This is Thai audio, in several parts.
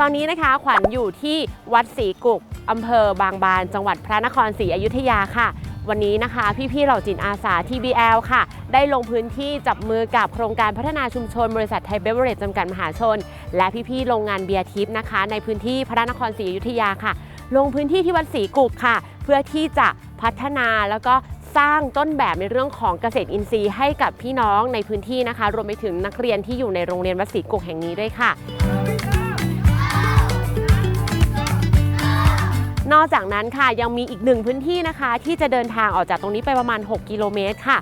ตอนนี้นะคะขวัญอยู่ที่วัดศรีกุกอำเภอบางบาน จังหวัดพระนครศรีอยุธยาค่ะ วันนี้นะคะพี่ๆเหล่าจิตอาสา TBL ค่ะ ได้ลงพื้นที่จับมือกับโครงการพัฒนาชุมชน บริษัทไทยเบเวอร์เรจจำกัดมหาชน และพี่ๆโรงงานเบียร์ทิพย์นะคะ ในพื้นที่พระนครศรีอยุธยาค่ะ ลงพื้นที่ที่วัดศรีกุกค่ะ เพื่อที่จะพัฒนาแล้วก็สร้างต้นแบบในเรื่องของเกษตรอินทรีย์ให้กับพี่น้องในพื้นที่นะคะ รวมไปถึงนักเรียนที่อยู่ในโรงเรียนวัดศรีกุกแห่งนี้ด้วยค่ะ จากนั้นค่ะยังมีอีกหนึ่งพื้นที่นะคะ ที่จะเดินทางออกจากตรงนี้ไปประมาณ 6 กิโลเมตรค่ะ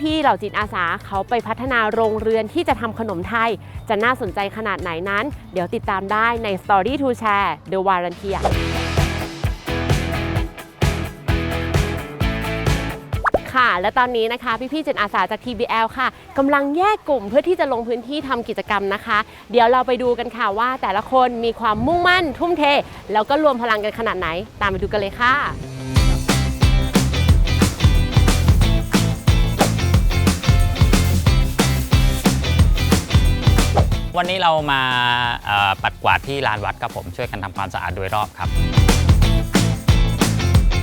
พี่ๆเหล่าจิตอาสาเขาไปพัฒนาโรงเรือนที่จะทำขนมไทย จะน่าสนใจขนาดไหนนั้น เดี๋ยวติดตามได้ใน Story to Share The Warranty ค่ะ และตอนนี้นะคะพี่ๆจิตอาสาจาก TBL ค่ะกำลังแยกกลุ่มเพื่อที่จะลงพื้นที่ทำกิจกรรมนะคะ เดี๋ยวเราไปดูกันค่ะว่าแต่ละคนมีความมุ่งมั่น ทุ่มเท แล้วก็รวมพลังกันขนาดไหน ตามไปดูกันเลยค่ะวันนี้เรามาปัดกวาดที่ลานวัดครับผมช่วยกันทำความสะอาดโดยรอบครับ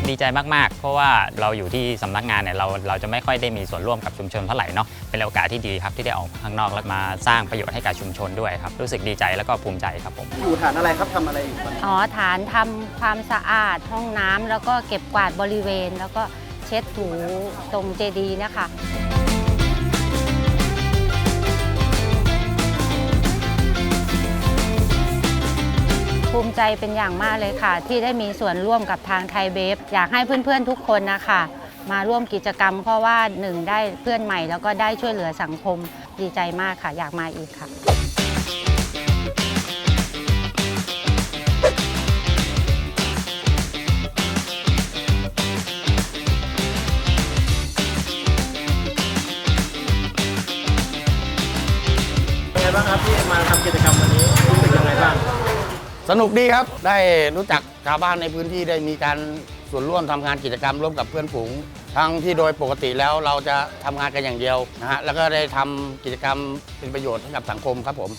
ดีใจมากๆ เพราะว่าเราอยู่ที่สำนักงานเนี่ยเราเราจะไม่ค่อยได้มีส่วนร่วมกับชุมชนเท่าไหร่เนาะเป็นโอกาสที่ดีครับที่ได้ออกข้างนอกแล้วมาสร้างประโยชน์ให้กับชุมชนด้วยครับรู้สึกดีใจแล้วก็ภูมิใจครับผมอยู่ฐานอะไรครับทำอะไรอยู่ตอนนี้อ๋อฐานทำความสะอาดห้องน้ำแล้วก็เก็บกวาดบริเวณ แล้วก็เช็ดถูตรงเจดีย์นะคะ ภูมิใจเป็นอย่างมากเลยค่ะ ที่ได้มีส่วนร่วมกับทางไทยเบฟอยากให้เพื่อนๆทุกคนนะคะมาร่วมกิจกรรมเพราะว่าหนึ่งได้เพื่อนใหม่แล้วก็ได้ช่วยเหลือสังคมดีใจมากค่ะ อยากมาอีกค่ะ เป็นไงบ้างครับที่มาทำกิจกรรมวันนี้รู้สึกยังไงบ้าง สนุกดีครับ ได้รู้จักชาวบ้านในพื้นที่ได้มีการส่วนร่วมทำงานกิจกรรมร่วมกับเพื่อนฝูง ทั้งที่โดยปกติแล้วเราจะทำงานกันอย่างเดียวนะฮะ แล้วก็ได้ทำกิจกรรมเป็นประโยชน์ให้กับสังคมครับผม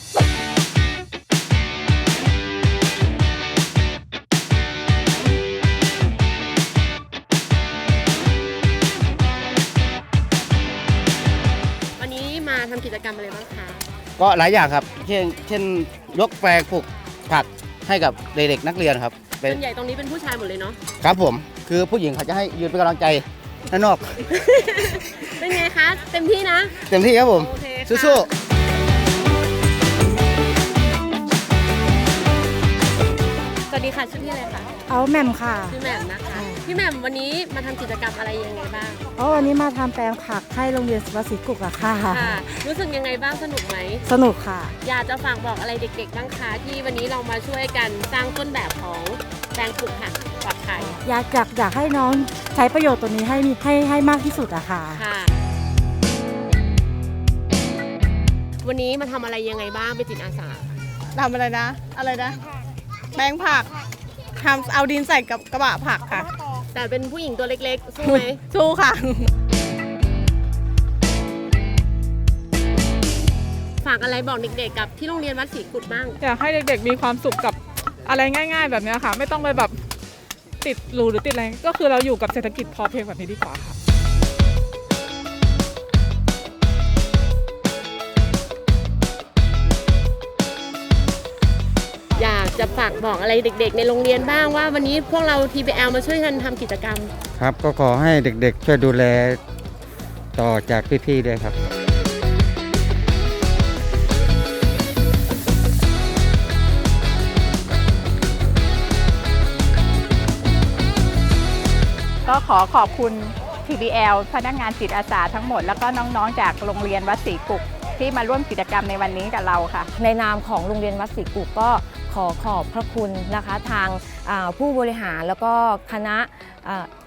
วันนี้มาทำกิจกรรมอะไรบ้างคะ ก็หลายอย่างครับ เช่น เช่นยกแปลงปลูกผัก ให้กับเด็กๆนักเรียนครับเป็นส่วนใหญ่ตรงนี้เป็นผู้ชายหมดเลยเนาะครับผม คือผู้หญิงเขาจะให้ยืนเป็นกำลังใจด้านนอก เป็นไงคะ เต็มที่นะ เต็มที่ครับผมโอเคค่ะ สู้สวัสดีค่ะชื่อพี่อะไรคะเอาแหม่มค่ะ ชื่อแหม่มนะคะ พี่แหม่มวันนี้มาทำกิจกรรมอะไรยังไงบ้างเพราะวันนี้มาทำแปลงผักให้โรงเรียนวัดศรีกุกอะค่ะ ค่ะ รู้สึกยังไงบ้างสนุกไหม สนุกค่ะ อยากจะฝากบอกอะไรเด็กๆบ้างคะที่วันนี้เรามาช่วยกันสร้างต้นแบบของแปลงปลูกผักปลอดภัยอยากอยากอยากให้น้องใช้ประโยชน์ตัวนี้ให้มีให้ให้มากที่สุดอะค่ะ ค่ะ วันนี้มาทำอะไรยังไงบ้างเป็นจิตอาสา ทำอะไรนะ อะไรนะ แปลงผักทำเอาดินใส่กับกระบะผักค่ะ แต่เป็นผู้หญิงตัวเล็กๆ สู้ไหม สู้ค่ะ ฝากอะไรบอกเด็กๆกับที่โรงเรียนวัดศรีกุดบ้าง อยากให้เด็กๆมีความสุขกับอะไรง่าย ๆ แบบเนี้ยค่ะ ไม่ต้องไปแบบติดหรูหรือติดอะไรก็คือเราอยู่กับเศรษฐกิจพอเพียงแบบนี้ดีกว่าค่ะ จะฝากบอกอะไรเด็ก ๆ ในโรงเรียนบ้างว่าวันนี้พวกเรา TBL มาช่วยกันทำกิจกรรม ครับก็ขอให้เด็กๆ ช่วยดูแลต่อจากพี่ๆด้วยครับก็ขอขอบคุณ TBL พนักงานจิตอาสาทั้งหมด แล้วก็น้องๆ จากโรงเรียนวัดศรีกุก ที่มาร่วมกิจกรรมในวันนี้กับเราค่ะ ในนามของโรงเรียนวัดศรีกุกก็ ขอขอบพระคุณนะคะทางผู้บริหารแล้วก็คณะ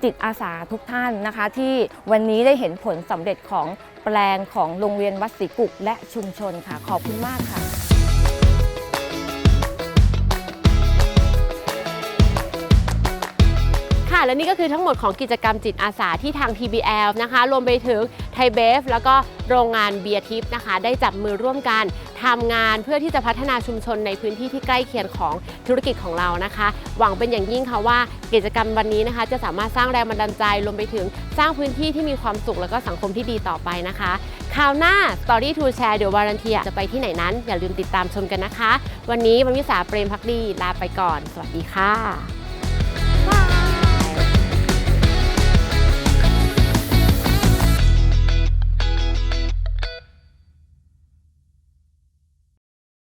จิตอาสาทุกท่านนะคะ ที่วันนี้ได้เห็นผลสำเร็จของแปลงของโรงเรียนวัดศรีกุกและชุมชนค่ะ ขอบคุณมากค่ะค่ะและนี่ก็คือทั้งหมดของกิจกรรมจิตอาสาที่ทาง TBL นะคะ รวมไปถึงไทยเบฟแล้วก็โรงงานเบียร์ทิพนะคะ ได้จับมือร่วมกัน ทำงานเพื่อที่จะพัฒนาชุมชนในพื้นที่ที่ใกล้เคียงของธุรกิจของเรานะคะ หวังเป็นอย่างยิ่งค่ะว่ากิจกรรมวันนี้นะคะ จะสามารถสร้างแรงบันดาลใจรวมไปถึงสร้างพื้นที่ที่มีความสุขแล้วก็สังคมที่ดีต่อไปนะคะคราวหน้า Story to Share เดี๋ยววารันเทียจะไปที่ไหนนั้น อย่าลืมติดตามชมกันนะคะ วันนี้วันวิสาเปรมพักดีลาไปก่อน สวัสดีค่ะ